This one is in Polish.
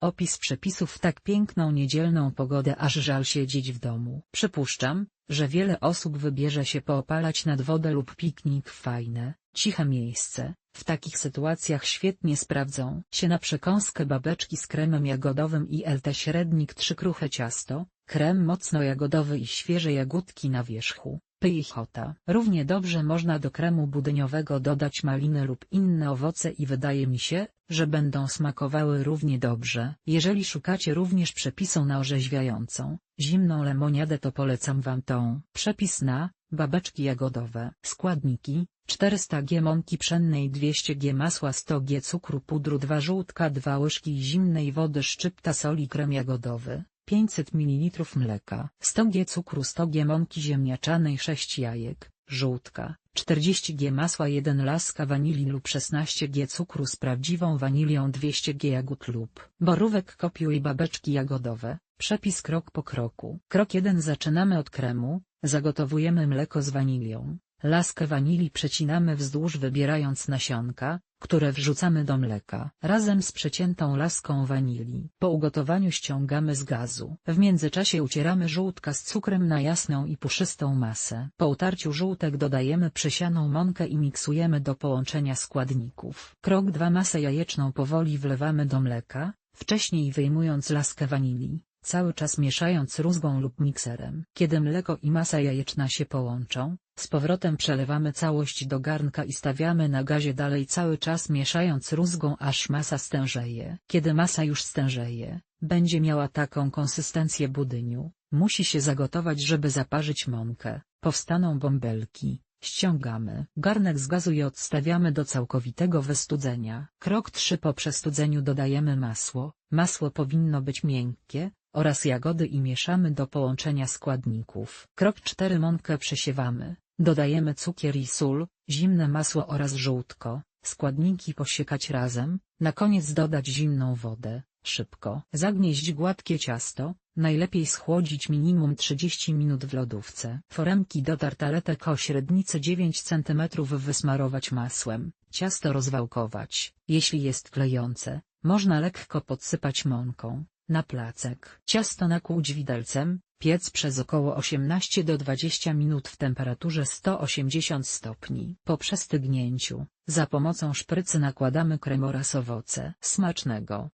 Opis przepisów w tak piękną niedzielną pogodę aż żal siedzieć w domu. Przypuszczam, że wiele osób wybierze się poopalać nad wodę lub piknik w fajne, ciche miejsce. W takich sytuacjach świetnie sprawdzą się na przekąskę babeczki z kremem jagodowym i LT średnik trzy kruche ciasto, krem mocno jagodowy i świeże jagódki na wierzchu. Pyjchota. Równie dobrze można do kremu budyniowego dodać maliny lub inne owoce i wydaje mi się, że będą smakowały równie dobrze. Jeżeli szukacie również przepisu na orzeźwiającą, zimną lemoniadę to polecam Wam tą. Przepis na babeczki jagodowe. Składniki 400 g mąki pszennej 200 g masła 100 g cukru pudru 2 żółtka 2 łyżki zimnej wody szczypta soli krem jagodowy 500 ml mleka, 100 g cukru 100 g mąki ziemniaczanej 6 jajek, żółtka, 40 g masła 1 laska wanilii lub 16 g cukru z prawdziwą wanilią 200 g jagód lub borówek kopiuj babeczki jagodowe, przepis krok po kroku. Krok 1 Zaczynamy od kremu, zagotowujemy mleko z wanilią, laskę wanilii przecinamy wzdłuż wybierając nasionka, które wrzucamy do mleka, razem z przeciętą laską wanilii. Po ugotowaniu ściągamy z gazu. W międzyczasie ucieramy żółtka z cukrem na jasną i puszystą masę. Po utarciu żółtek dodajemy przesianą mąkę i miksujemy do połączenia składników. Krok 2 Masę jajeczną powoli wlewamy do mleka, wcześniej wyjmując laskę wanilii cały czas mieszając rózgą lub mikserem. Kiedy mleko i masa jajeczna się połączą, z powrotem przelewamy całość do garnka i stawiamy na gazie dalej cały czas mieszając rózgą aż masa stężeje. Kiedy masa już stężeje, będzie miała taką konsystencję budyniu, musi się zagotować żeby zaparzyć mąkę, powstaną bąbelki. Ściągamy garnek z gazu i odstawiamy do całkowitego wystudzenia. Krok 3 Po przestudzeniu dodajemy masło, masło powinno być miękkie, oraz jagody i mieszamy do połączenia składników. Krok 4 Mąkę przesiewamy, dodajemy cukier i sól, zimne masło oraz żółtko, składniki posiekać razem, na koniec dodać zimną wodę, szybko. Zagnieść gładkie ciasto, najlepiej schłodzić minimum 30 minut w lodówce. Foremki do tartaletek o średnicy 9 cm wysmarować masłem, ciasto rozwałkować. Jeśli jest klejące, można lekko podsypać mąką. Na placek. Ciasto nakłuć widelcem, piec przez około 18 do 20 minut w temperaturze 180 stopni. Po przestygnięciu, za pomocą szprycy nakładamy krem oraz owoce. Smacznego!